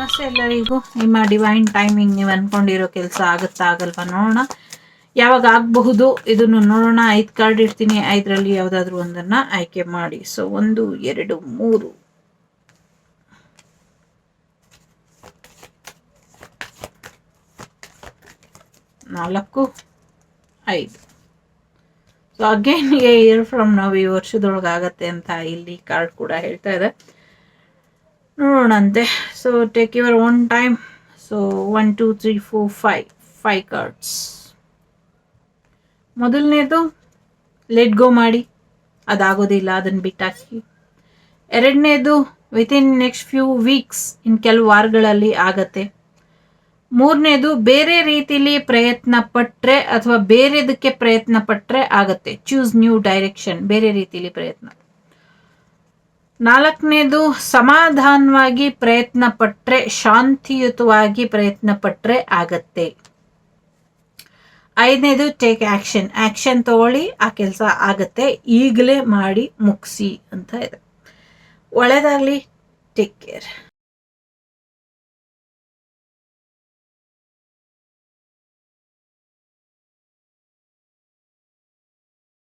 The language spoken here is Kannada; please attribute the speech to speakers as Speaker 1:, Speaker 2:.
Speaker 1: ನಮಸ್ತೆ ಎಲ್ಲರಿಗೂ ನಿಮ್ಮ ಡಿವೈನ್ ಟೈಮಿಂಗ್ ನೀವು ಅನ್ಕೊಂಡಿರೋ ಕೆಲಸ ಆಗುತ್ತಾ ಆಗಲ್ವಾ ನೋಡೋಣ. ಯಾವಾಗ ಆಗಬಹುದು ಇದನ್ನು ನೋಡೋಣ. ಐದು ಕಾರ್ಡ್ ಇಡ್ತೀನಿ. ಐದರಲ್ಲಿ ಯಾವುದಾದ್ರೂ ಒಂದನ್ನ ಆಯ್ಕೆ ಮಾಡಿ. ಸೊ ಒಂದು, ಎರಡು, ಮೂರು. ನಾಲ್ಕು, ಐದು. ಸೊ ಅಗೇನ್ ಇಯರ್ ಫ್ರಮ್ ನಾವು ಈ ವರ್ಷದೊಳಗಾಗತ್ತೆ ಅಂತ ಇಲ್ಲಿ ಕಾರ್ಡ್ ಕೂಡ ಹೇಳ್ತಾ ಇದೆ. ನೋಡೋಣಂತೆ. So take your own time so one two three four five five cards ಮೊದಲನೇದು ಲೆಟ್ ಗೋ ಮಾಡಿ. ಅದಾಗೋದಿಲ್ಲ ಅದನ್ನು ಬಿಟ್ಟಾಕಿ. ಎರಡನೇದು within next few weeks in ಕೆಲವು ವಾರಗಳಲ್ಲಿ ಆಗತ್ತೆ. ಮೂರನೇದು, ಬೇರೆ ರೀತಿಲಿ ಪ್ರಯತ್ನ ಪಟ್ಟರೆ ಅಥವಾ ಬೇರೆದಕ್ಕೆ ಪ್ರಯತ್ನ ಪಟ್ಟರೆ ಆಗತ್ತೆ. ಚೂಸ್ ನ್ಯೂ ಡೈರೆಕ್ಷನ್ ಬೇರೆ ರೀತಿಲಿ ಪ್ರಯತ್ನ. ನಾಲ್ಕನೇದು, ಸಮಾಧಾನವಾಗಿ ಪ್ರಯತ್ನ ಪಟ್ಟರೆ ಶಾಂತಿಯುತವಾಗಿ ಪ್ರಯತ್ನ ಪಟ್ಟರೆ ಆಗತ್ತೆ. ಐದನೇದು ಟೇಕ್ ಆಕ್ಷನ್ ಆಕ್ಷನ್ ತಗೊಳ್ಳಿ, ಆ ಕೆಲಸ ಆಗತ್ತೆ. ಈಗಲೇ ಮಾಡಿ ಮುಗಿಸಿ ಅಂತ ಇದೆ. ಒಳ್ಳೆಯದಾಗಲಿ ಟೇಕ್ ಕೇರ್